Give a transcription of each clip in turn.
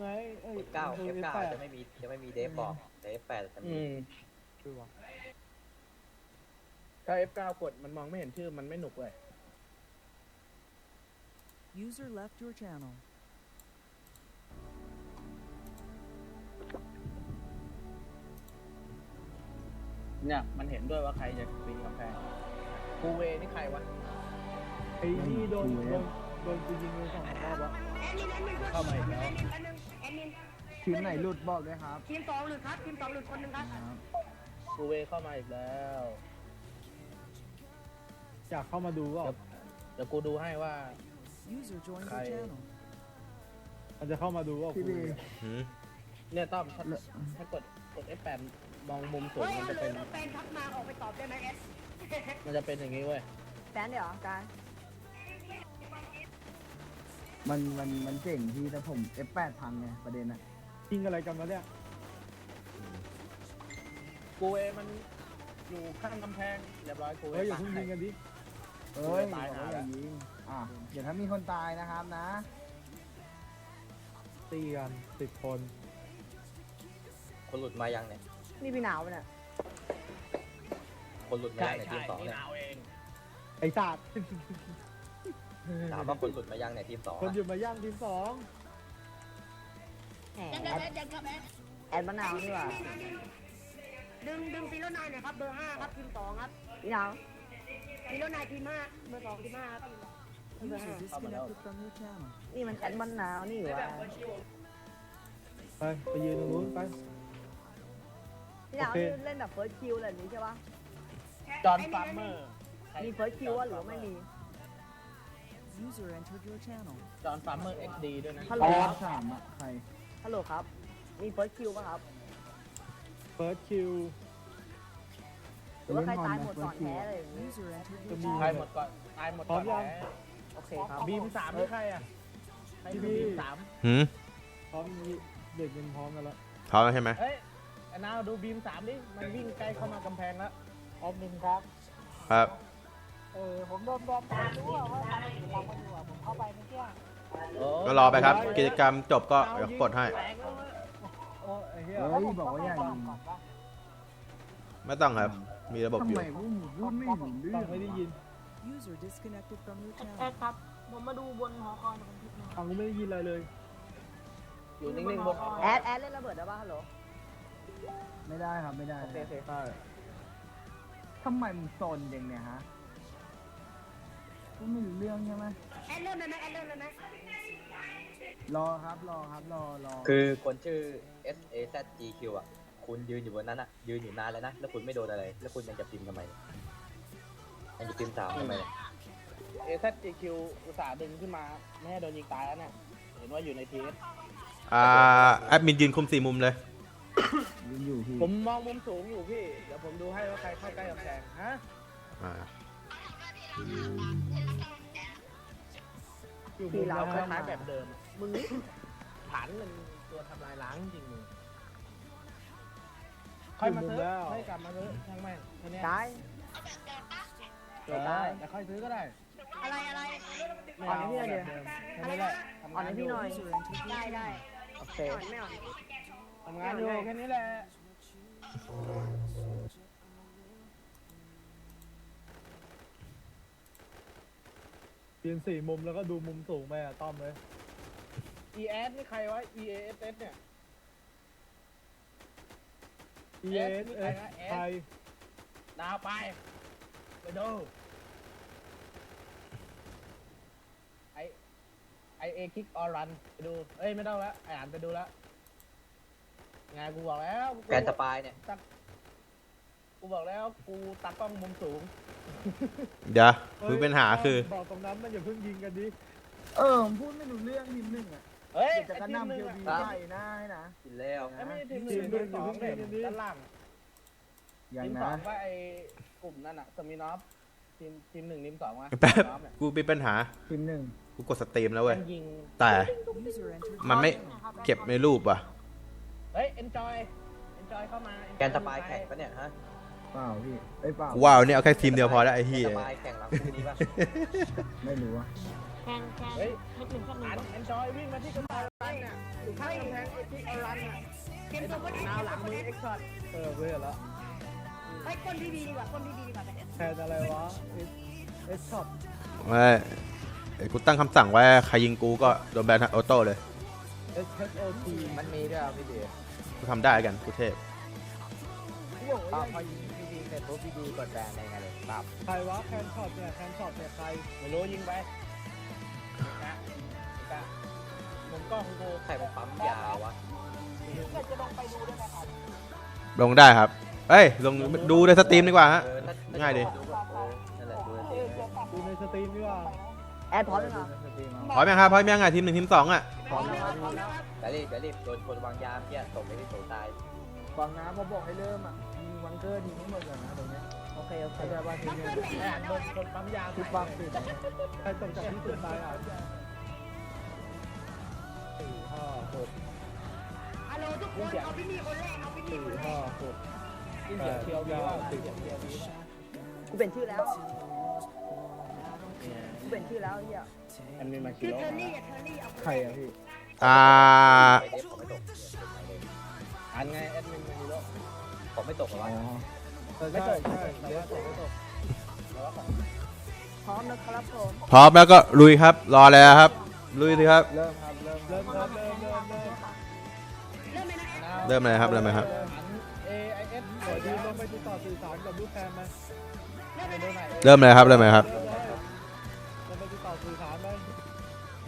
ไงเอ้ย F9 มันคือ F9 F8 จะไม่มีจะไม่มีเดฟบอกแต่ F8 จะมีอืมคือวะถ้า F9 กดมันมองไม่เห็นชื่อมันไม่หนุกเลย User left your channel. เนี่ยมันเห็นด้วยว่าใครจะปีนกำแพงกูเวนี่ใครวะไอ้นี่โดนโดนโดนกูยิงไปสองรอบแล้วเข้ามาอีกแล้วแอดมินแอดมินทีมไหนหลุดบอกด้วยครับทีมสองหลุดครับทีมสองหลุดคนหนึ่งครับครับกูเวเข้ามาอีกแล้วอยากเข้ามาดูก็เดี๋ยวกูดูให้ว่า User joined your Kai- channel. มันจะเข้ามาดูว่าพี่กูบีหืมเนี่ยต้อมถ้าถ้ากดกด F8 มองมุมสูงเฮ้ยมันเหจะลืเป็อนแฟนทักมาออกไปตอบได้ไหมเอสมันจะเป็นอย่างนี้เว้ยแฟนเดี๋ยวการ มันมันมันเจ๋งพี่แต่ผม F8 พังไงประเด็นอะยิงอะไรกันวะเนี่ยกูเวมันอยู่ข้างกำแพงเรียบร้อยกูเวเฮ้ยอย่าเพิ่งยิงกันดิเอ้ยตายบอกหาว่าอย่ายิงอะเดี๋ยวถ้ามีคนตายนะครับนะ ตีกันสิบคนคนหลุดมายังเนี่ย นี่พี่หนาวเนี่ยคนหลุดมาใช่ยังเนี่ยทีใช่มสองนี่เนี่ยหนาวเอง ไอ้ศาสตร์ ถามว่าคนหลุดมายังเนี่ยทีมสองคนอะหยุดมาย่างทีมสองแอดแอดมะนาวนี่หว่าดึงดึงซีโร่นายหน่อยครับเบอร์ห้าครับทีมสองครับพี่หนาวซีโร่นายทีมห้าเบอร์สองทีมห้าครับเบอร์ห้า User disconnected from your channel. นี่มันแอดมะนาวนี่หว่าไปไปยืนตรงนู้นไป พี่หนาวโอเคนี่เล่นแบบเฟิร์สคิวอะไรแบบนี้ใช่ปะจอห์นฟาร์เมอร์มีเฟิร์สคิวว่าหรือว่าไม่มี User entered your channel. จอห์นฟาร์เมอร์ XD ด้วยนะฮัลโหลอ๋อครับสามอะใครฮัลโหลครับ มีเฟิร์สคิวป่ะครับ เฟิร์สคิว หรือว่าใครตายหมดก่อนแพ้เลยอย่างนี้ User entered จะ your มีตาย channel. หมดก่อน ตายหมดพร้ก่ออมนยังแพ้โอเคครับ บีมสามหรือใครอะใครคือบีมสามหืมพร้อมมีเด็กเป็นพร้อมกันแล้วพร้อมแล้วใช่ไหมเฮ้ยไอ้นาวดูบีมสามดิ มันวิ่งใกล้เข้ามากำแพงแล้วออฟบินครับ ครับ เออผมโดนบอมตามรู้ว่าว่าเราไม่อยู่อะผมเข้าไปเมื่อกี้ก็รอไปครับ กิจกรรมจบก็เดี๋ยวกดให้แตกแล้วเว้ยโอ้ไอ้เหี้ยเฮ้ยบอกว่าอย่ายิงไม่ต้องครับ มีระบบทำอยู่ ไมพวกหมูพูดไม่รู้เรื่ต้อองงไม่ได้ยิน User disconnected from your แอ channel. ดครับ ผมมาดูบนหอคอยของทิศนะ ฟังกูไม่ได้ยินอะไรเลย อยู่นิ่งๆบนหอแอดแอดเล่นระเบิดได้ป่ะฮัลโหลไม่ได้ครับไม่ได้โอเคโอเคใช่ทำไมมึงโซนอย่างเนี่ยฮะ กูไม่รู้เรื่องใช่ไหมแอดเริ่มเลยไหมแอดเริ่มเลยไหมรอครับรอครับรอรอคือคนชื่อ S A Z G Q อะ คุณยืนอยู่บนนั้นอะ ยืนอยู่นานแล้วนะ แล้วคุณไม่โดนอะไร แล้วคุณยังจะพิมพ์ทำไมยังจะพิมพ์สามทำไมเนี่ยเอซจีคิวอุตส่าห์ดึงขึ้นมา ไม่ให้โดนยิงตายแล้วเนี่ย เห็นว่าอยู่ในทีเอสอ่าแอดมินยืนคุมสี่มุมเลย ยืนอยู่พี่ผมมองมุมสูงอยู่พี่ เดี๋ยวผมดูให้ว่าใครเข้าใกล้กำแพงฮะ อ่าอยู่บ ทีนเราน้ำคล้ายๆแบบเดิมอะมึงนี่ฐานมันตัวทำลายล้างจริงมึงค่อยมาซื้อไม่กลับมาซื้อช่างแม่งแค่เนี้ยได้เออแต่ค่อยซื้อก็ได้อะไรอะไร ไม่อ่อนเอาให้พี่หน่อยแบเดี๋ยวบเดิมแค่นี้แหละทำอ่อนงานให้อพี่ยู่หน่อย User entered your ได้ได้ channel. โอเคไม่อ่อนไม่อ่อน ทำงานอยู่แค่นี้แหละ ยืนสี่มุมแล้วก็ดูมุมสูงไปอะต้อมเลย E S นี่ใครวะ E A S S เนี่ย E S มีเอใครสนะ S ไทยดาวไป ไปดู ไอไอเอคิกออรันไปดู เอ้ย ไม่ต้องแล้วไออ่านไปดูแล้วไงกูบอกแล้ว แกนสปายเนี่ย กูบอกแล้วกูตัดกล้องมุมสูง เดี๋ยวคือปัญหาคือ บอกตรงนั้นมันอย่าเพิ่งยิงกันดิเออผมพูดไม่รู้เรื่องทีมหนึ่งอะเฮ้ยเดี๋ยวจะกระหนำเทียวบีอะใส่หน้าให้นะกินแล้วไอ้ไม่ใช่ทีมหนึ่งทีมสองเนี่ยด้านล่างอย่าทีงมสอนะงก็ไอกลุ่มนั่นอะสมินอฟทีมทีมหนึ่งทีมสองวะแป๊บสมินอฟเนี่ยกูมีปัญหา ทีมหนึ่งกูกดสตรีมแล้วเว้ยมันยิง แต่ User entered มัน your ไม่ channel. เก็บในรูปอะ เฮ้ย enjoy enjoy เข้ามา แกนสปายแข่งปะเนี่ยฮะ เปล่าพี่เอ้ยเปล่าว้าวเนี่ยเอาแค่ทีมเดียวพอแล้วไอ้แกเหี้นยสปายแข่งหลังคู่นี้ปะไม่รู้อะแข่งแข่งเฮ้ยนิดหนึ่งแค่หนึ่อังน enjoy วิ่งมาที่กระต่ายเนี่ยข้างกำแพงเอคิกออรันอะเตรียมตัวก็ได้นาวหลังมือเอ็กช็อตเออเว้ยละไปก้นดีดีดีกว่าก้นดีดีดีกว่าไปแทนอะไรวะเอสเอสช็อปไม่ไอ้กูตั้งคำสั่งไว้ใครยิงกูก็โดนแบนออโต้เลยเอสเอสโอทีมันมีด้วยอะพี่ดีกูทำได้กันกูเทพอ้าวพอยิงพี่ดีเส ร็จปุ๊บพี่ดีกดแบนอะไรเงี้ยเลยปั๊บใครวะแคนช็อปเนี่ยแคนช็อปเนี่ยใครไม่รู้ยิงไปนะนะมุมกล้องกูใครมันปั๊มยาวะลงได้ครับ เอ้ยลงดูในสตรีมดีกว่าฮะ เออถ้ถ้ง่ายดิเออนั่นแหละดูในสตรีมดูในสตรีมดีกว่าแอดพร้อมแล้วเหรอในสตรีมพร้อมยังครับพร้อมยังไงทีมหนึ่งทีมสองอะ พร้อมแล้วพร้อมแล้วแต่รีบแต่รีบโดนคนวางยาเมื่อกี้ตกไปที่โถตาย ฟังนะพอบอกให้เริ่มอะยิงวัง เกอร์ยิงให้หมดเลยนะตรงนี้โอเคโอเคเข้าใจป่ะทีต้องนี้เกินไหนแอบโดนคนปั๊มยาทุทุกกบับังงสิใครตกจากที่สุดตายอะสี่ห้าหกฮัลโหลทุกคนเอาพี่นี่คนแรกเอาพี่นี่สี่คนแรห้ากหกยิงเสียเทียวดีว่าเสียเทียวดีกูเป็นชื่อแล้วกูเป็นชื่อแล้วเฮียอันนี้มาคิชื่อโลเทอร์รี่อะเทอร์รี่เอาใครอะพี่อ่าอันไงแอดมินมาคิโลผมไม่ตกหรอวะเออใช่ใช่แต่ว่าตกไม่ตกพร้อมนะครับผมพร้อมแล้วก็ลุยครับ รอเลยครับลุยสิครับเริ่มครับเริ่มเริ่มครับเริ่มเริ่มเริ่มเริ่มไหมนะแอดเริ่มเลยครับเริ่มเลยครับเอไอเอสขอทีมลงไปติดต่อสื่อสารกับลูกแคนไหมเริ่มไหมนะเริ่มเลยครับเริ่มเลยครับเริ่มเลยลงไปติดต่อสื่อสารไหม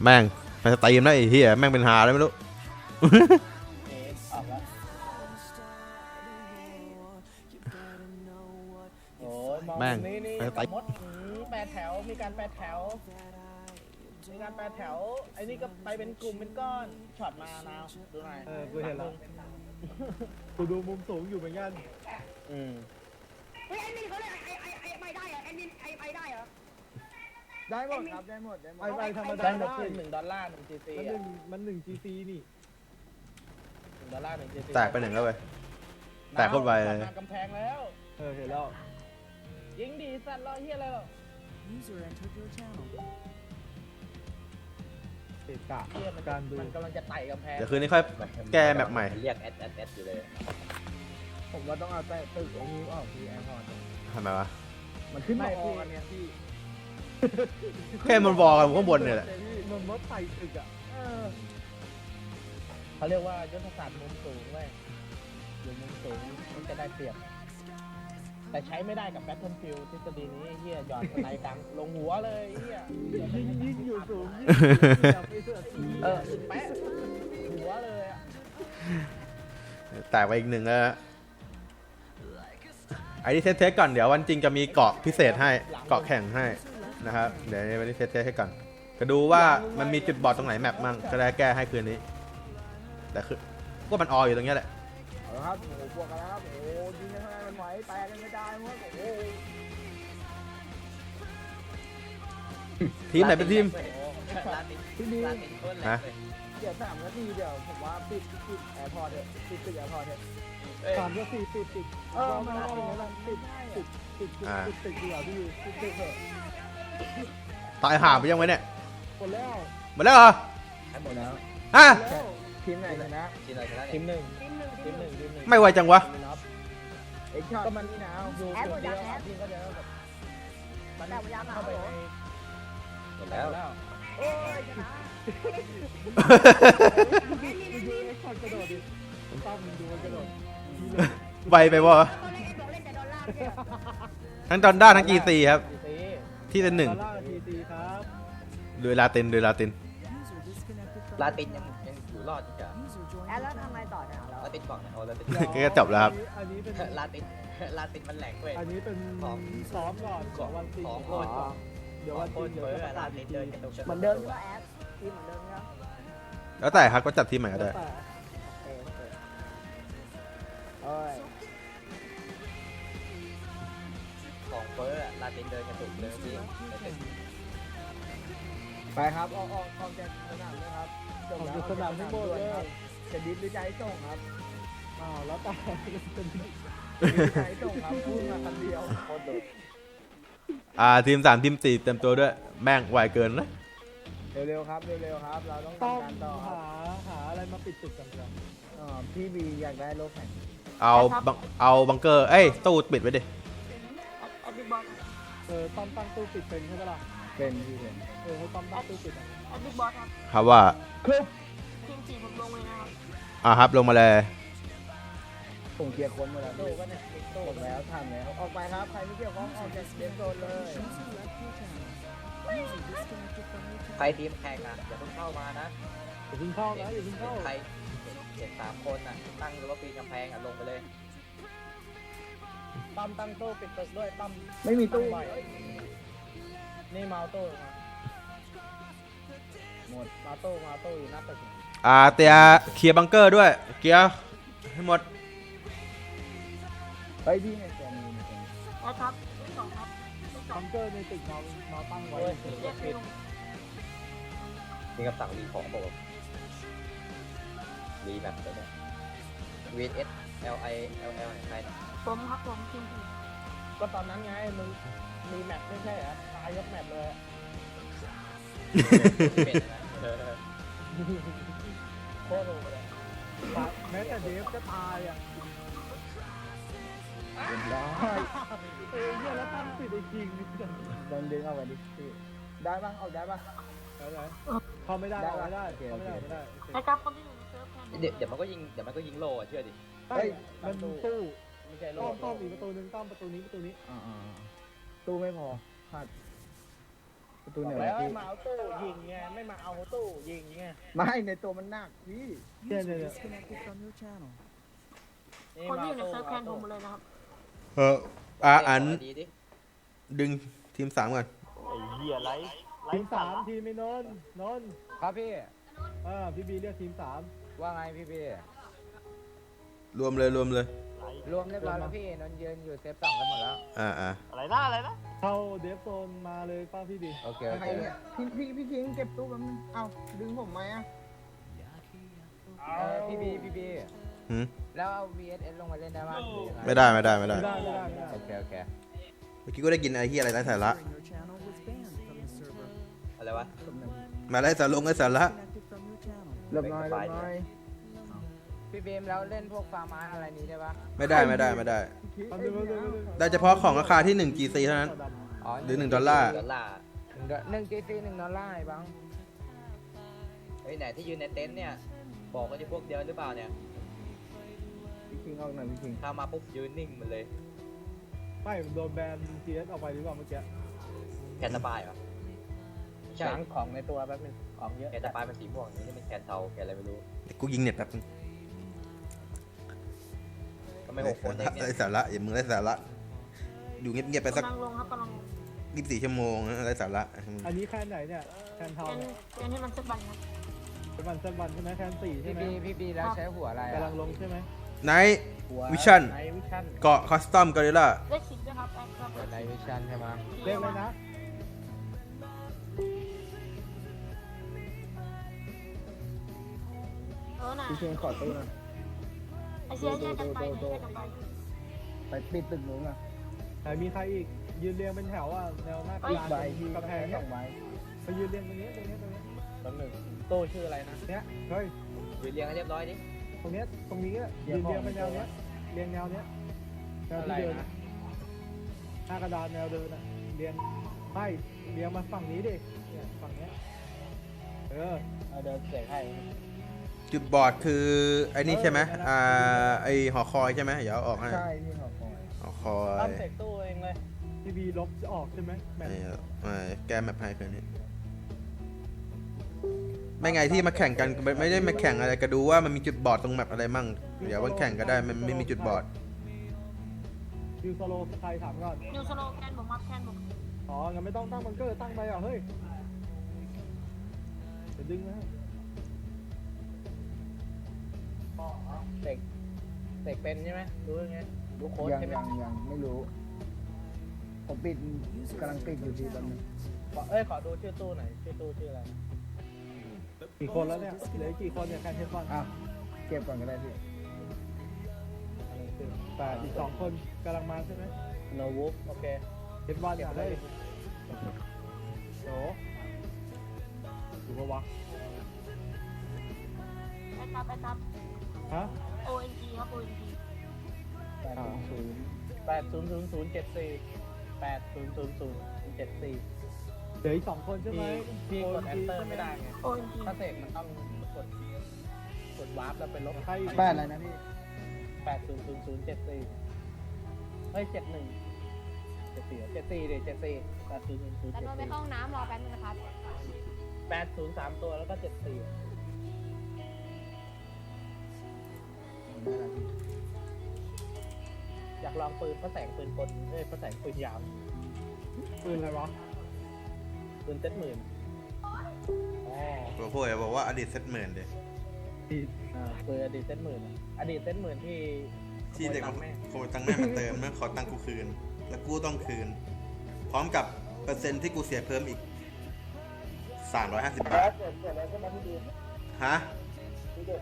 แม่งไปสตรีมแล้วไอ้เหี้ยแม่งเป็นหาเลยไม่รู้ แม่งนี่นี่ไปไป มดอืมแปดแถว มีการแปดแถว มีการแปดแถว ไอ้นี่ก็ไปเป็นกลุ่มเป็นก้อน ช็อตมานาวดูหน่อยเออกูเห็นแล้วกูดูมุมสูงอยู่เหมือนกันอืมเฮ้ยแอดมินเขาเลยไอไอไอไม่ได้เหรอแอดมินไอไอได้เหรอ ได้หมดครับได้หมดได้หมไอ้ดใบธรรมดาได้หมได้ดคือหนึ่งดอลลาร์หนึ่งจีซีมันหนึ่งมันหนึ่ง GC นี่ หนึ่งดอลลาร์หนึ่งจีซีแตกไปหนึ่งแล้วเว้ย แตกโคตรไวเลย กำแพงแล้ว เออเห็นแล้ว ยิงดีสัตว์รอเฮียอะไรหรอ User entered your channel. เกะกะเฮียมันการดูมันกำลังจะไต่กำแพงเดี๋ยวคืนนี้ค่อย แก้แมปใหม่ เรียกแอดแอดแอดอยู่เลยผมว่าต้องเอาใต้ตึกไอ้นี้ออกที่แอร์พอร์ตทำไมวะ มันขึ้นมาไม่อพี่อกกันเนี่ยพี่แค่มันวอลกันข้างบนเนี่ยแหละมันมดไต่ตึกอะเออเขาเรียกว่ายุทธศาสตร์มุมสูงเว้ยอยู่มุมสูงมันจะได้เปรียบ แต่ใช้ไม่ได้กับแบทเทิลฟิลทฤษฎีนี้ไอ้เฮียหยอดสไนด์ดังลงหัวเลยไอ้เฮียยิงยิงอยู่สูงยิงอย่าไปเสือกทีเออแปะหัวเลยอะแตกไปอีกหนึ่งแล้วนะไอ้ที่เทสๆก่อนเดี๋ยววันจริงจะมีเกาะพิเศษให้เกาะแข่งให้นะครับเดี๋ยววันนี้เทสๆให้ก่อนก็ดูว่ามันมีจุดบอดตรงไหนแมปมั่งก็ได้แก้ให้คืนนี้ แต่คือก็มันอออยู่ตรงเนี้ยแหละ เอาละครับโอ้โหบวกกันแล้วครับโอ้โหยิงกันเท่าไหร่มันไหวแตกกันไม่ได้หมดโอ้โหทีมไหนเป็นทีม ลาตินลาตินโคตรแรงเลยเดี๋ยวสามนาทีเดี๋ยวผมว่าปิดปิดแอร์พอร์ตเถอะปิดตึกแอร์พอร์ตเถอะเอ้ยสามก็สี่ติดติดเออมันเอาเอาอย่างนั้นติดติดติดติดอ่าติดติดดีกว่าพี่ติดติดเถอะตายหาไปยังไงเนี่ยหมดแล้วหมดแล้วเหรอให้หมดแล้วฮะ แล้วทีมไหนชนะทีมอะไรชนะทีเนี่ยมหนึ่ง ทีมหนึ่งทีมหนึ่งทีมหนึ่งไม่ไวจังวะเอ็กช็อตก็มันนี่นะอยู่จุดเดียวทีมก็เดียวแบบมันแต่พยายามหาเข้าไปเหรอในหมดแล้วแล้วโอ้ยชนะมึงดูไอ้ช็อตกระโดดดิตั้มมึงดูมันกระโดดไวไปวะตอนแรกบอกเล่นแต่ดอลลาร์ไม่ใช่เหรอทั้งดอนด้าทั้งกีซีครับจีซีที่เป็นหนึ่งดอลลาร์ทีซีครับโดยลาตินโดยลาติน User disconnected from ลา your ตินยังยังอยู่รอดอีกเหรอ User joined แอด your แล้ว channel. ทำไงต่อเนี่ย เราลาตินก่อนนะโอ้ลาตินก็จบแล้วครับ อันนี้เป็นลาตินลาตินมันแหลกเว้ย อันนี้เป็นซ้อมก่อนของวันจริงของก่อนของเดี๋ยววัวันนโคจริตงรเดี๋ยวเฟ้อจะประลากาศติอีนกเดินทีกระตุกเหมือนเดิมใช่ไหมแอดทีมเหมือนเดิมใช่ไหมแล้วแต่ครับก็จัดทีมใหม่ก็ได้ แต่โอ้ยของเฟ้อลาตินเดินกระตุกเลยพี่ไปครับออกออกออกจากสนามเลยครับจบแล้วครับ จะดิสหรือใจส่งครับอ้าวแล้วแต่เป็นดิสใจส่งครับพูดมาคำเดียวโคตรดุอ่าทีมสามทีมสี่เต็มตัวด้วย แม่งไวเกินนะเร็วๆครับเร็วๆครับ เราต้องต้องทำการต่อคหารับหาอะไรมาปิดติดติดกันกันอ๋อพี่บีอยากได้โลกแข่งเอาบังเอาบังเกอร์เอ้ยตู้ปิดไว้ดิแอดบิ๊กบอสเออต้อมตั้งตู้ปิดเป็นใช่ปะล่ะเป็นพี่เป็นเออให้ต้อมตั้งตู้ปิดอะแอดบิ๊กบอสครับครับว่าทีม สี่ผมลงเลยนะครับอ่าครับลงมาเลย ผมเคลียร์คนหมดแล้วตู้พี่ก็เนี่ยมีตู้หมดแล้วทำแล้วออกไปครับใครไม่เกี่ยวข้องออกจากเกมโซนเลย User left your channel. User disconnected from your ใคร channel. ทีมแข่งอะอย่าเพิ่งเข้ามานะอย่าเพิ่งเข้านะอย่าเพิ่งเข้าใครเห็นสามคนอะตั้งหรือว่าปีนกำแพงอะลงไปเลยตั้มตั้งตู้ปิดตึกด้วยตั้มไม่มีตู้ตั้งบ่อยนี่มาเอาตู้มาหมดมาตู้มาตู้อยู่หน้าตึก อ่าเตียเคลียร์บังเกอร์ด้วย เกียร์ให้หมด เฮ้ยพี่ในเกมมีในเกมแอดครับลูกสองครับลูกสอบังงเกอร์ในตึกเราเราตั้งไว้โอ้ยเฉยแยกไม่ลงมีคำสั่งรีของบอกว่ารีแบบนี้ VS L I L L ใครนะผมครับผมทีมสี่ก็ตอนนั้นไงมึงมีแมปไม่ใช่เหรอตายยกแมปเลยอะ เป็นนะเออ โคตรโหดเลยแม้แต่เดฟก็ตายอะเรียบร้อยเออเนี่ยแล้วตั้งปิดไอ้คิงนี่จะโดนดึงเอาไปดิพี่ได้ปะเอาได้ปะไปไหนเข้าไม่ได้ได้เข้าปะไม่ได้โอเคเข้าไม่ได้โอเคไม่ได้แอดครับคนที่อยู่ในเซิร์ฟแทนเดี๋ยวเดี๋ยวมันก็ยิงเดี๋ยวมันก็ยิงโลอะเชื่อดิเฮ้ยมันตู้ไม่ใช่โลต้อมกต้อมอีกประตูหนึงต้อมประตูนี้ประตูนี้อ่าๆตู้ไม่พอพลาด ประตูบไหนอกวะแล้วให้พี่มาเอาตู้ยิงไงไม่มาเอาตู้ยิงไงไม่ในตัวมันหนักพี่ User disconnected from your channel. นี่คนมาที่อเอายู่ในตู้เซิร์ฟแทนผมหมเอาดเลยนะครับเอออ่าอันดีดิดึงทีมสามก่อนทีมสามทีมไม่นนท์นนท์ครับพี่ อ่าพี่บีเรียกทีมสามว่าไงพี่พี่ รวมเลยรวมเลย รวมเรียบร้อยแล้วพี่นนท์ยืนอยู่เซฟสองกันหมดแล้ว อ่าอ่าเข้าเดฟโซนมาเลยป้าพี่บีโอเคโอเคพี่พี่พี่ทิ้งเก็บตู้แป๊บนึงเอ้าดึงผมไหมอะเออพี่บีพี่บีหืมแล้วเอา VSS ลงมาเล่นได้ป่ะหรือยังงไม่ได้ไม่ได้ไม่ได้ ไม่ได้ไม่ได้ไม่ได้โอเคโอเคเมื่อกี้ก็ได้กินไอ้ที่อะไรไร้สาระ User in your channel was banned from the server. อะไรวะ มาไร้สาระไร้สาระ Disconnected from your channel. หลบหน่อยหลบหน่อย พี่บีมแล้วเล่นพวกฟาร์มาอะไรนี้ได้ปะไม่ได้ไม่ได้ไม่ได้แป๊บนึงแป๊บนึงแป๊บนึงได้เฉพาะของราคาที่1 GC เท่านั้นอ๋อหรือ1ดอลลาร์ ดอลลาร์หนึ่งจีซีหนึ่งดอลลาร์ไอ้บังเฮ้ยไหนที่ยืนในเต็นท์เนี่ย บอกว่าจะพวกเดียวหรือเปล่าเนี่ยพี่คิงออกหน่อยพี่คิงถ้ามาปุ๊บยืนนิ่งมันเลยไม่มันโดนแบนทีเอสออกไปหรือเปล่าเมื่อกี้แคนตาบายเหรอไม่ใช่ล้างของในตัวแป๊บนึงของเยอะแคนตาบายเป็นสีม่วงนี่เป็นแคนเทาแคนอะไรไม่รู้เดี๋ยวกูยิงเน็ตแป๊บนึง ทำไมหกคนเองเนี่ไร้ยสาระอย่ามึงไร้สาระ อยู่เงียบๆไปสักกำลังลงครับกำลังลงยี่สิบสี่ชั่วโมงนะไร้สาระอันนี้แคนไหนเนี่ยแคนเทาแทนเนี่ยแทนให้มันสักบันครับเป็นวันสักวันใช่ไหมแคนสี่ใช่พี่ไหมบีพี่บีแล้วใช้หัวอะไรกำลังลงใช่ไหมไนท์หัว Vision ไหนวิชั่นเกาะคอสตอมกอริลล่าเลขสิบด้วยครับแอดครับในวิชันใช่ไหมเรียกเลยนะเออน่ะพี่คิงขอตู้ห น่อยไอเชียแยกกันไปแยกกันไปไปปิดตึกนู้นอะไหนมีใครอีกยืนเรียงเป็นแถวอะแนวหน้ากระอีกดานใบตรงพี่กำแพงสเนี่อยงใบไปยืนเรียงตรงนี้ตรงนี้ตรงนี้แป๊บนึงตู้ชื่ออะไรนะเนี้ยเฮ้ยยืนเรียงให้เรียบร้อยดิ ตรงเนี้ยตรงนี้อะยืนเรียงเป็นแนวเนี้ยเรียงแนวเนี้ยแนวอะไรที่เดินนะ หน้ากระดานแนวเดินอะเรียงไม่เรียงมาฝั่งนี้ดิเนี่ยฝั่งเนี้ยเออ เอาเดินเสียงให้ จุดบอดคือไอ้นี่ใช่ไหมอ่าไอหอคอยใช่ไหมเดี๋ยวเอาออกให้ใช่พี่ขอคอยหอคอตั้มยเสกตู้เองเลยทีวีลบจะออกใช่ไหมแมตช์ไม่ไม่แก้แมปให้คืนนี้ไม่ไงที่มาแข่งกันไม่ไม่ได้มาแข่งอะไรก็ดูว่ามันมีจุดบอดตรงแมปอะไรมั่งเดี๋ยววันแข่งก็ได้มันไม่มีจุดบอดยูโซโลใครถามก่อนนิวสโลแคนผมครับแคนผมอ๋องั้นไม่ต้องตั้งบังเกอร์ตั้งไปอะเฮ้ยจะดึงนะ เสกเสกเป็นใช่ไหมรู้ยังไงรู้โค้ดยังใช่ไหมยังยังไม่รู้ ผมปิดกำลังปิดอยู่พี่แป๊บนึงขอเอ้ยขอดูชื่อตู้หน่อยชื่อตู้ชื่ออะไรกี่คนแล้วเนี่ยเหลือกี่คนเนี่ยแคนเทสบอลอะเก็บก่อนก็ได้พี่แต่อีกสองคนกำลังมาใช่ไหมโนวูฟโอเคเทสบอลเนี่ยเฮ้ยโหดูปะวะแอดครับครับแอดครับ ฮะ ONG ครับ ONG แปดศูนย์ศูนย์แปดศูนย์ศูนย์ศูนย์เจ็ดสี่แปดศูนย์ศูนย์ศูนย์เจ็ดสี่เดี๋ยวอีกสองคนใช่ไหมพี่พี่กดโ enter ไม่ได้ไง ONG ถ้าเสกมันต้องกดกดวาร์ปแล้วไปลบใครอีกแปดอะไรนะพี่แปดศูนย์ศูนย์ศูนย์เจ็ดสี่เฮ้ยเจ็ดหนึ่งเจ็ดสี่เจ็ดสี่เดี๋ยวเจ็ดสี่แปดศูนย์ศูนย์ศูนย์แล้วเจ็ดโดนไปสี่เข้าห้องน้ำรอแป๊บนึงนะครับแปดศูนย์สามตัวแล้วก็เจ็ดสี่ อยากลองปืนพระแสงปืนกลเอ้ยพระแสงปืนยาวปืนอะไรวะปืนเจ็ดหมื่นอ๋อตัวพวกอย่าบอกว่าอดีตเซตหมื่นเดยอ่าปืนอดีตเจ็ดหมื่นอดีตเจ็ดหมื่นที่ที่เด็กขโมยมาตังค์แม่ขโมยตังค์แม่มาเติมแม่ขอตังค์กูคืน แล้วกูต้องคืน พร้อมกับเปอร์เซ็นต์ที่กูเสียเพิ่มอีกสามร้อยห้าสิบบาทฮะเด็ก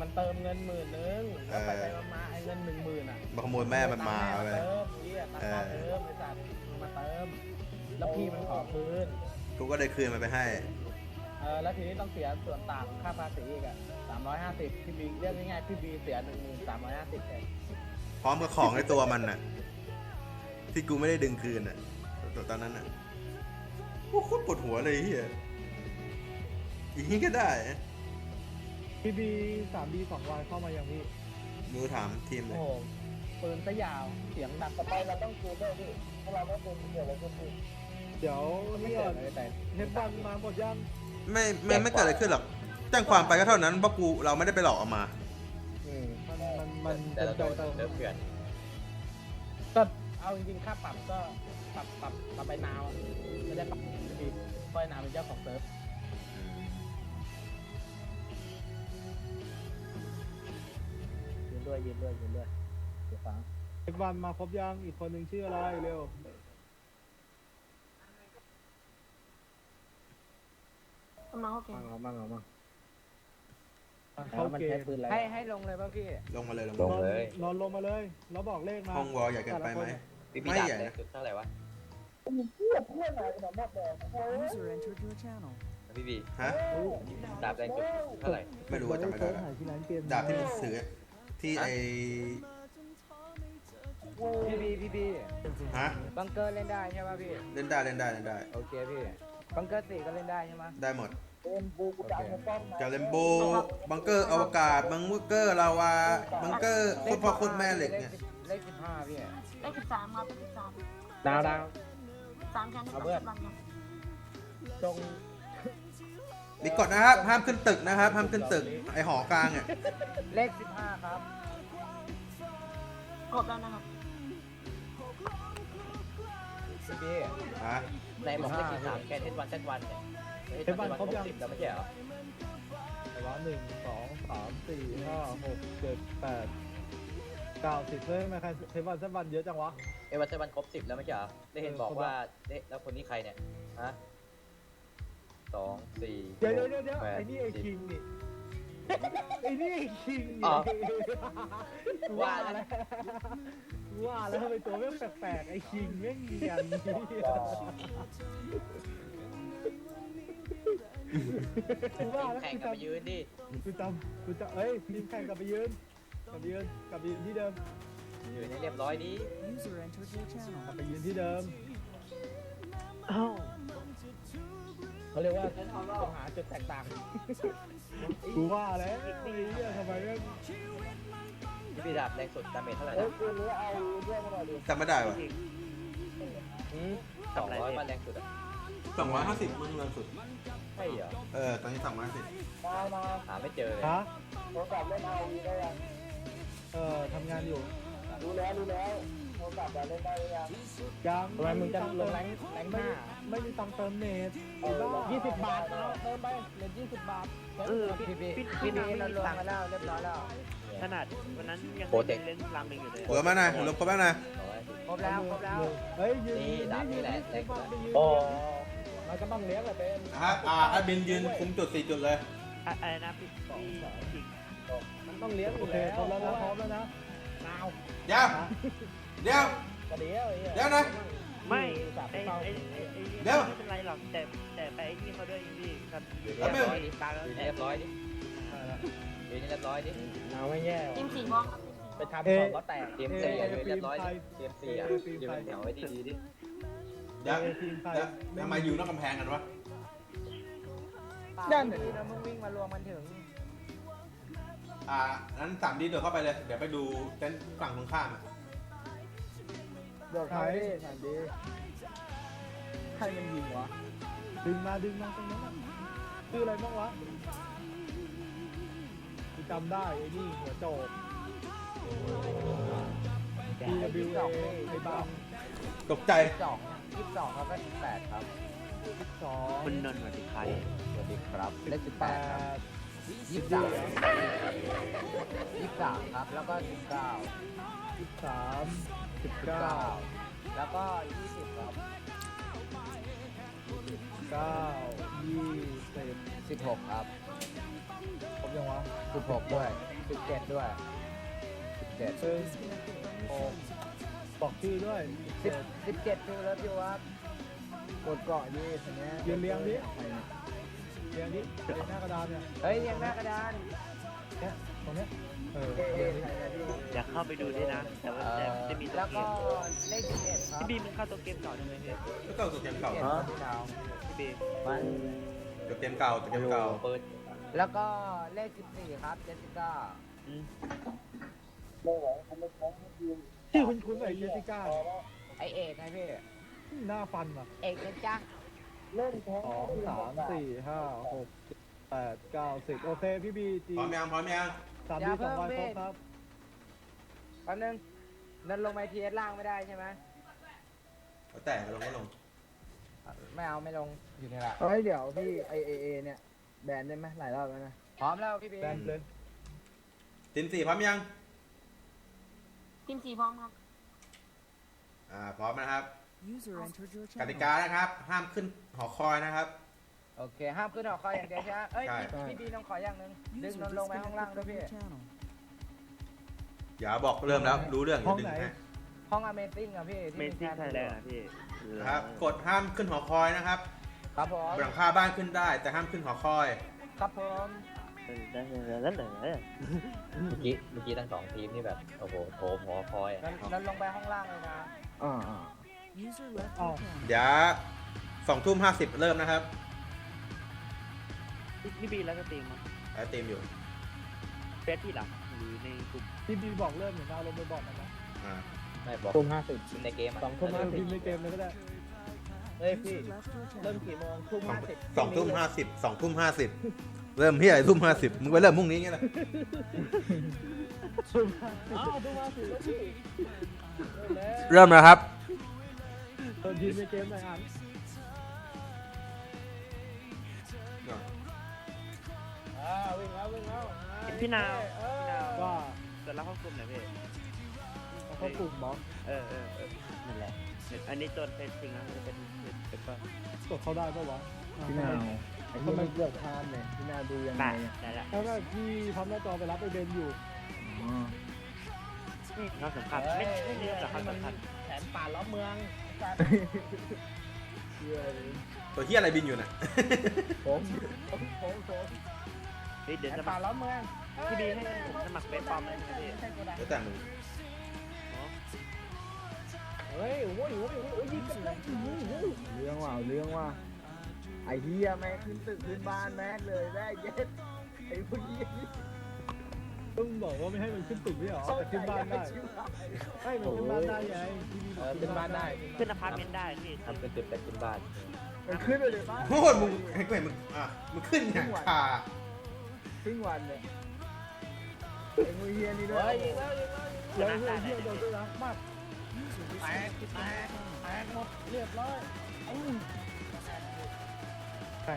มันเติมเงินหมื่นนึงแล้วไปไปมาๆไอ้เงินหนึ่งหมื่นอะมาขโมยแม่มันมาตังค์เลแม่ยเติมเหียตังค์พ่อเติมไอ้สัตว์มาเติม แล้วพี่มันขอคืน กูก็ได้คืนมันไปให้ เออแล้วทีนี้ต้องเสียส่วนต่างค่าภาษีอีกอะสามร้อยห้าสิบพี่บีเรียกง่ายๆพี่บีเสียหนึ่งหมื่นสามร้อยห้าสิบแทนพร้อมกับของในตัวมันน่ะ ที่กูไม่ได้ดึงคืนน่ะตอนนั้นน่ะโอ้โคตรปวดหัวเลยเฮีย อย่างนี้ก็ได้พีบีสามบีสองวันเข้ามายังพี่ ดูถามทีมเลโอ้ย โหปืนซะยาวเสียงดังต่อไปเราต้องคืนด้วยพี่ถ้าเราไม่คืนเดี๋ยวเราจะคืนเดี๋ยวไม่นี่เกิอดนอะไรแต่เทปวันมาหมดยังไม่ไม่ไม่เกิดอะไรขึ้นหรอกแจ้งความไปก็เท่านั้นเพราะกูเราไม่ได้ไปหลอกเอามา อืมมันมันมันแต่เราโดนเติมเลิฟเพื่อนก็เอาจริงๆค่าปรับก็ปรับปรับปรับไปนาวอะไม่ได้ปรับพี่ค่อยนาวเป็นเจ้าของเซิร์ฟ ด้วยยืนด้วยยืนด้วยเดี๋ยวฟังเทปวันมาครบยังอีกคนหนึ่งชื่ออะไรเร็วมาโอเคมั่งเอามั่งเอามั่งอะแล้เข้าวมันเกใช้มปืนอะไรให้ให้ลงเลยป่ะพี่ลงมาเลยลงลมางเลย นอนลงมาเลยแล้วบอกเลขมาห้องวอลใหญ่เกินไปไหม พี่พี่ไม่ดาบใหญ่แรนะงสุดเท่าไหร่วะ User entered your channel. พี่บีฮะดาบแรงสุดเท่าไหร่ไม่รู้ว่าจำไม่ได้เซิร์ชหาที่ร้านเกมดาบที่มึงซื้อ ที่ไอพี่บีพี่บีฮะบังเกอร์เล่นได้ใช่ป่ะพี่ เล่นได้เล่นได้เล่นได้ โอเคพี่บังเกอร์สี่ก็เล่นได้ใช่ไหมได้หมดโอเคจากเลมโบบังเกอร์อวกาศบังเกอร์ลาวาบังเกอร์โคตรพ่อโคตรแม่เหล็กเนี่ยเลขสิบห้าพี่เลขสิบสามครับเลขสิบสามดาวดาวสามแค่นี้เอาเพื่อนสามครับจง มีกฎนะครับ ห้ามขึ้นตึกนะครับ ห้ามขึ้นตึก ไอหอกลางอะเลขสิบห้าครับกดแล้วนะครับพี่บีฮะในบอกเลขที่สามแค่เทสวันเทสวันเนี่ยเทสวันครบสิบแล้วไม่ใช่เหรอแต่ว่าหนึ่งสองสามสี่ห้าหกเจ็ดแปดเก้าสิบเลยทำไมใครเทปวันเทปวันเยอะจังวะเอวันเทสวันครบสิบแล้วไม่ใช่เหรอได้เห็นบอกว่าเอ๊ะแล้วคนนี้ใครเนี่ยฮะ สองสี่เดี๋ยวเดี๋ยวเดี๋ยวเดี๋ยวแปดไอ้นี่ไอ้สิบ คิงนี่ไอ้นี่ไอ้คิงอ๋นี่อว่าแล้วว่าแล้วทำไมตัวแม่งแปลกๆไอ้คิงแม่งเนียนกูว่าแล้วแข่งกูกันไปจำยืนดิกูจำกูจำเอ้ยทีมแข่งกลับไปยืนกลับไปยืนกลับไปยืนที่เดิมยืนให้เรียบร้อยดิ User entered your กลับ channel. ไปยืนที่เดิม เขาเรียกว่าต้องหาจุดแตกต่างกูว่าแล้วไอ้เนี่ยทำไมแม่งพี่บีดาบแรงสุดดาเมจเท่าไหร่นะจำไม่ได้วะอืมสองร้อยมาแรงสุดอะสองร้อยห้าสิบมึงเงินสุดใช่เหรอเออตอนนี้สองร้อยห้าสิบหาไม่เจอเลยฮะโทรศัพท์เล่นเอาได้ยังเออทำงานอยู่รู้แล้วรู้แล้ว โทรศัพท์เล่นได้ยังทำไมมึงจะลงแรงแรงไม่ห้าไม่มีตังค์เติมเน็ตยี่สิบบาทเอาเติมไปเหลือยี่สิบบาทเออพี่บีพี่บีเราลงมาแล้วเรียบร้อยแล้วขนาดวันนั้นยังโปรเจกต์เล่นราเมงอยู่เลยหัวมาหน่อยลบเขาบ้างหน่อยสองร้อยสิบครบแล้วครบแล้วเฮ้ยยืนนี่ดาบนี่แหละยืนยืนยืนยืนโอ้มันก็ต้องเลี้ยงแหละเป็นนะครับอ่าแอดมินยืนคุมจุดสี่จุดเลยอะอะไรนะพี่พี่พี่มันต้องเลี้ยงอโอยู่เคแล้วพร้อมแล้วนะพร้อมแล้วนะนาวเดี๋ยวเดี๋ยว กระเดียวไอ้เหี้ยเดี๋ยวนะรไม่อุตส่าห์ไปไอ้เฝ้าไอ้ดูไอ้ไอ้เดี๋ยวไม่เป็นไรหรอกแต่แต่ไปไอ้นี่เขาด้วยพี่ครับยืนแป๊บเรียนึงบร้อยดิตาแล้วยืนแต่เรียบร้อยดิใช่แล้วยืนเรียบร้อยดิเอาไม่แย่ทีว่ะมสีม่วงครับไปทำก่อนก็แตกเตรียมสี่อะยืนเรียบร้อยดิเตรียมสี่อะยืนแถวไว้ดีๆดิเดี๋ยวเอทีมไทยเดี๋ยวทำไมอยู่นอกกำแพงกันวะด้านไหนแล้วมึงวิ่งมารวมมันถึงอ่านั้นสามดีเดี๋ยวเข้าไปเลย เดี๋ยวไปดูเต็นท์ฝั่งตรงข้ามอะ โดดเข้าดิสามดีใครมันยิงวะดึงมาดึงมาตรงนั้นน่ะชื่ออะไรบ้างวะกูจำได้ไอ้นี่หัวโจก TWA ไอ้บังตกใจ สองยี่สิบสองครับก็สิบแปดครับสองคุณนนท์สวัสดีใครสวัสดีครับเลขสิบแปแปดครับดยี่สิบสามยี่สิบสามครับแล้วก็สิบเก้าสิบสาม สิบสิบเก้าเก้าแล้วก็ยี่สิบครับเก้ายี่สิบสิบหกครับครบยังวะสิบหกด้วยสิบเจ็ดด้วยสิบเจ็ดซึ่งหกบอกชื่อด้วยสิบสิบเจ็ดคือรถอยู่ครับกดเกาะดิคนเนี้ยยืนเรียงดิใครเนี่ยเรียงดิเรียงหน้ากระดานเนี่ยเฮ้ยเรียงหน้ากระดานเนี่ยตรงเนี้ยเออเอ๊ะเรียงดิใครเนี่ยพี่อยากเข้าไปดูด้วยนะ แต่ว่าเอ่แต่อจะมีตัวแล้วเกก็มเลขสิบเอ็ดครับพี่บีมมันเข้าตัวเกมก่อนได้ไหมพี่แล้วก็ตัวเกมเก่าเจ็ดครับพี่ดาวพี่บีมมันตัวเกมเก่าตัวเกมเก่าเปิดแล้วก็เลขสิบสี่ครับเจสสิก้าชื่อคุณคุณไอ้เจสสิก้าไอเอกไงพี่หน้าฟันอะเอกนะจ๊ะสองสามสี่ห้าหกเจ็ดแปดเก้าสิบโอเค พี่บีจีพร้อมยังพร้อมยัง สามบีสองวันครบครับ แป๊บนึงนั่นลงไปทีเอสล่างไม่ได้ใช่ไหมแล้วแต่ก็ลงก็ลงไม่เอาไม่ลงอยู่นี่แหละเฮ้ยเดี๋ยวพี่ไอเอเอเนี่ย แบนได้ไหมหลายรอบแล้วนะ พร้อมแล้วพี่บีแบนเลยตินสี่พร้อมยัง ทีมสีพร้อมครับ อ่าพร้อมนะครับ User entered your ก channel. ติกานะครับ ห้ามขึ้นหอคอยนะครับ โอเค ห้ามขึ้นหอคอยอย่างเดียวใช่ไหมเอ้ยใช่ พี่พี่บีต้องขออย่างหนึ่งดึง User นนท์ลงไปข้างล่าง disconnected ด้วย from พี่ your channel. อย่าบอกเริ่มแล้วรู้เรื่องอย่าดึงให้ห้อง Amazing อะพี่ที่เมนซิ่งไทยแลนด์อะอะพี่นะครับกดห้ามขึ้นหอคอยนะครับครับผมหลังคาบ้านขึ้นได้ แต่ห้ามขึ้นหอคอย ครับผมนั่นนั่นนั่นนั่นเมื่อกี้เมื่อกี้ทั้งสองทีมนี่แบบ โอ้โหโถมหอคอยอะนั้นนั้นลงไปห้องล่างเลยนะ อ่าอ่า User left Oh. your channel. เดี๋ยวสองทุ่มห้าสิบเริ่มนะครับ พี่บีแล้วก็ตีมแล้วเต็มอยู่เฟซที่หลังหรือในกลุ่มพี่บีบอกเริ่มเหมือนเอาลงไปบอกมันนะอ่าไม่บอกทุ่มห้าสิบทีมในเกมอะสองทุ่มเออพิมพ์ในเกมเลยก็ได้เฮ้ย User พี่ left your เริ่ม channel. กี่โมงทุ่มห้าสิบสองทุ่มห้าสิบสองทุ่มห้าสิบเริ่มที่ไหนทุ่มห้าสิบมึงไปเริ่มพรุ่งนี้ไงล่ะอ้าวทุ่มห้าสิบแล้วพี่เริ่มนะครับ เออพิมพ์ในเกมหน่อยอ่าน อ่าวิ่งแล้ววิ่งแล้วอ่พี่นาว เออพี่นาวว่าจะรับเข้ากลุ่มหน่อยพี่เขากลุ่มบอกเออเออเออนั่นแหละอันนี้ตัวเฟซจริงนะจะเป็นเป็นก็กดเขาได้ปะวะอะพี่นาวไอ้ที่มันเกือบพลาดเลยพี่นาวดูยังไงได้อะได้ละแล้วก็พี่ทำหน้าจอไปรับไปเบนอยู่อ๋อความสำคัญไม่ไม่เรียกแต่ความสำคัญแผนป่าล้อมเมืองเชื่อเลยตัวเฮียอะไรบินอยู่น่ะผมผมผมผมเฮ้ยเดี๋ยวแผนจะมาป่าล้อมเมืองพี่บีให้ผมสมัครเฟซปลอมเลยนะพี่ไม่ใช่กูได้แล้วแต่มึงเฮ้ยโอ้ยโอ้ยโอ้ยยิงกันเลยเรื่องว่าเรื่องว่าไอ้เฮียแม่งขึ้นตึกขึ้นบ้านแม่งเลยแม่งเย็ดไอ้พวกเหี้ยนี่ต้องบอกว่าไม่ให้มันขึ้นตึกไม่หรอแต่ขึ้นบ้านได้ชิบหายให้มันขึ้นบ้านได้ไงพี่บีบเออกอขึ้นบ้านได้ขึ้นอพาร์ตเมนต์ได้พี่ทำเป็นจุดแต่ขึ้นบ้านมันขึ้นไปเลยบ้านโอ้ยมึงให้กูเห็นมึงอะมึงขึ้นอย่างคา ครึ่งวันเนี่ยไอ้พวกเฮียนี่ด้วเฮ้ยยยิงแล้วยิงแล้วแล้วเฮียเฮียโดนด้วยนะมากแตกแตกแตกหมดเรียบร้อย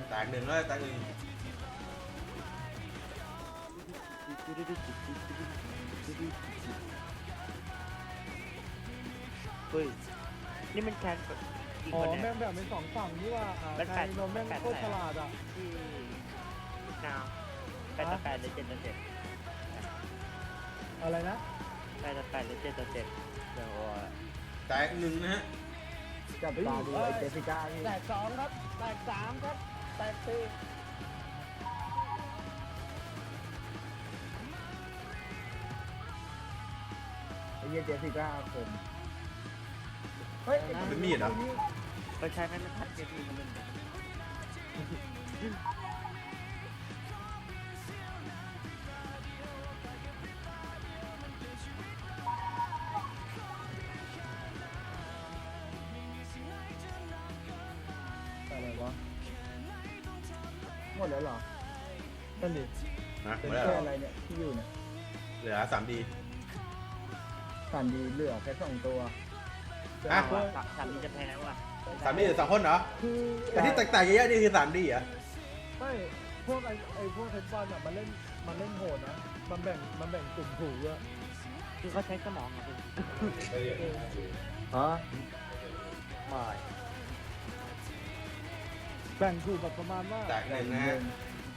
แตกหนึ่งเลยแตกหนึ่งเฮ้ยนี่มันแคนกี่อ๋อแม่งแบบเป็นสองฝั่งนี่ว่าแปดใคแปรโดนแม่งโคตรฉลาดอะที่นาว แปดต่อแปดหรือเจ็ดต่อเจ็ดอะไรนะแปดต่อแปดหรือเจ็ดต่อเจ็ดเดี๋ยวแตกหนึ่งนะฮะจับตาดูไอ้เจสสิก้านี่แตกสองครับ แตกสามครับ แตกสี่ไอ้เหี้ยเจสสิก้าผมเฮ้ยเป็นมีดเหรอ ก็ใช้แม่ทัดเกทีมันเป็น สามดี สันดีเหลือแค่สองตัวอะฉันจะแพ้ว่ะสามดีหรือสองคนเหรอคือแต่ที่แตกๆเยอะๆนี่คือสามดีเหรอไม่พวกไอ้ไอ้พวกเทนบอลอะมันเล่นมันเล่นโหดนะมันแบ่งมันแบ่งกลุ่มถูกด้วยคือเขาใช้สมองอะคุณฮะไม่แบ่งถูกแบบประมาณว่าแตกหนึ่งนะฮะ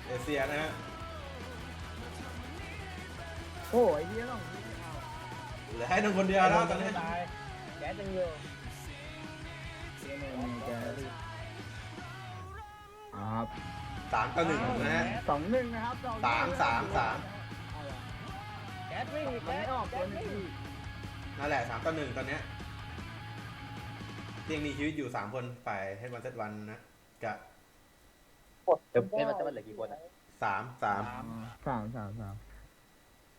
เอเชียนะฮะ โอ้ยไอ้เหี้ยต้องเหลือให้หนึ่งคนเดียวแล้วตอนนี้ตายแกจังอยู่แกครับสามต่อหนึ่งนะฮะ สองหนึ่งนะครับสองสามสามสาม แก๊สวิ่งอีกมันแก๊สไม่ออกตัวนี้นั่นแหละสามต่อหนึ่งตอนเนี้ยยังมีชีวิตอยู่สามคนฝ่ายเฮดวันเซตวันนะกับเดี๋ยวเล่นมันจะมันเหลือกี่คนอะสามสามสามสามสาม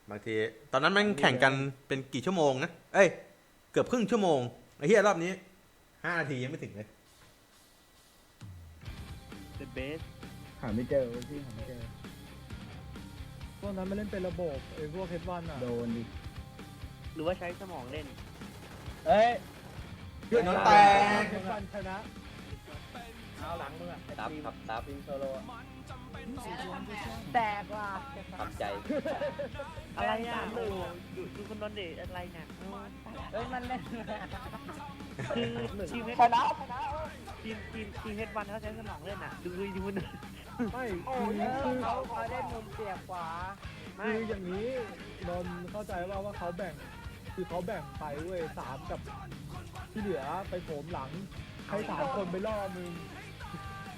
บางที ตอนนั้นมันแข่งกันเป็นกี่ชั่วโมงนะ เอ้ย เกือบครึ่งชั่วโมงไอ้เหี้ยรอบนี้ห้านาทียังไม่ถึงเลยเป็นเบสหาไม่เจอเว้ยพี่หาไม่เจอ พวกนั้นมันเล่นเป็นระบบไอ้พวกเทนบอลอะโดนดิหรือว่าใช้สมองเล่นเฮ้ยเพื่อนน้องแตกเทนบอลชนะ เอาหลังมึงอะนับครับนับบินโซโล่อะ แตกว่ะทำใจ อะไรอะโอ้โหดูดูคนนอนเดทอะไรเนี่ยเออเฮ้ยมันเล่นคือทีมเฮดชนะชนะทีมทีมทีมเฮดวันเขาใช้สมองเล่นอะ ดูดูดูมันไม่โอ้คืยอคือเขาเขาได้มุมเสียบขวาคืออย่างนี้นนท์เข้าใจว่าว่าเขาแบ่ง คือเขาแบ่งไปเว้ยสามกับที่เหลือไปโถมหลังให้สามคนไปล่อมึง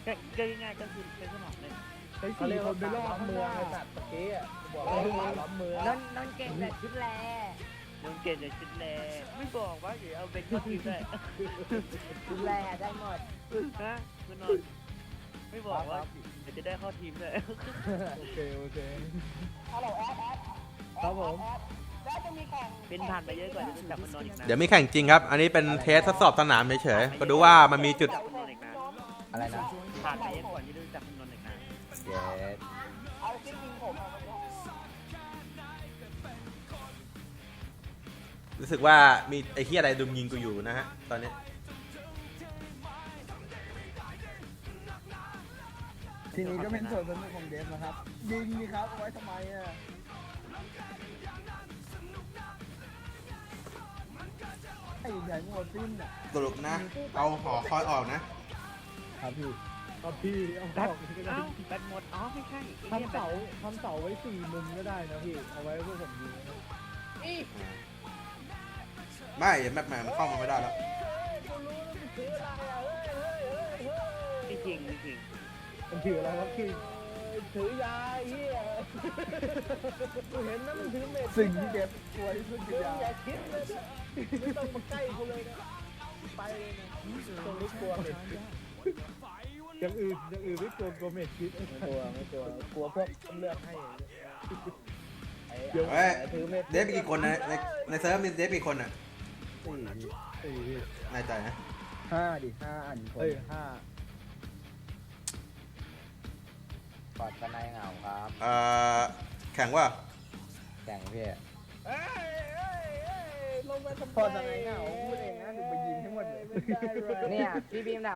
ก็ก็ง่ายๆก็คือใช้สมองเล่นใช้ เขาสี่เรียกคว่านไปล่อล้อมข้างเมืเมือองงไอ้สัตว์ตะกี้อะกูบอกว่าล้อมเมืองนนนนเก่งแต่ชุดแลน้องเกดจะชุดแลไม่บอกว่าเดี๋ยวเอาเป็นก็ทีมได้ชุดแลได้หมดนะคุณนอนไม่บอกว่าเดี๋ยวจะได้เข้าทีมด้วยโอเคโอเคฮัลโหลแอดแอดครับผมแล้วจะมีแข่งเป็นผ่านไปเยอะกว่าจะรู้จักมันนอนอีกนะเดี๋ยวไม่แข่งจริงครับ อันนี้เป็นเทสทดสอบสนามเฉยๆก็ดูว่ามันมีจุดจับมันนอนอีกนะอะไรนะผ่านไปเยอะกว่าที่รู้จักมันนอนอีกนะ เย้เอาที่ยิงผมเอาไปรู้สึกว่ามีไอ้เฮียอะไรดุมยิงกูอยู่นะฮะ ตอนนี้ ทีนี้ก็เป็นส่วนสนุกของเดฟนะครับ ยิงดีครับเอาไว้ทำไมอะไอ้ใหญ่หมดสิ้นอะสรุปนะ เอาหอคอยออกนะ ครับพี่ ครับพี่เอาแบอตอกก็ได้เอ้าแบตหมด อ๋อ ไม่ใช่ไอ้หี้ยทำเสาทำเสาไว้สี่มุมก็ได้นะพี่ เอาไว้พวกผมยิงนะไม่แมปแมนมันเข้ามาไม่ได้แล้ว ไม่จริงไม่จริงมันถืออะไรครับพี่ถือยาเหี้ยกูเห็นนะมันถือเม็ดสิ่งที่เดฟกลัวที่สุดคือมึงยาอย่าคิดเลยนะไม่ต้องมาใกล้กูเลยนะ ไปเลยนะตรงนี้กลัวเม็ด อย่างอื่นอย่างอื่นไม่กลัวกลัวเมดคิด ไม่กลัวไม่กลัวกลัวพวกเลือกให้อย่างเงี้ยไอ้เฮ้ยไอ้ถือเม็ดเดฟมีกี่คนนะในในเซิร์ฟมีเดฟมีกี่คนอะสี่สี่พี่แน่ใจนะห้าดิห้าอันคนเอ้ยห้าปอดกันในเหงาครับเอ่อแข่งว่าแข่งพี่เอ้ยเอ้ยเอ้ยลงไปทำไมพอจะไงเหงาพูดเองนะถึงไปยิงให้หมดเลยไม่ได้เลยเนี่ยพี่บีมด่า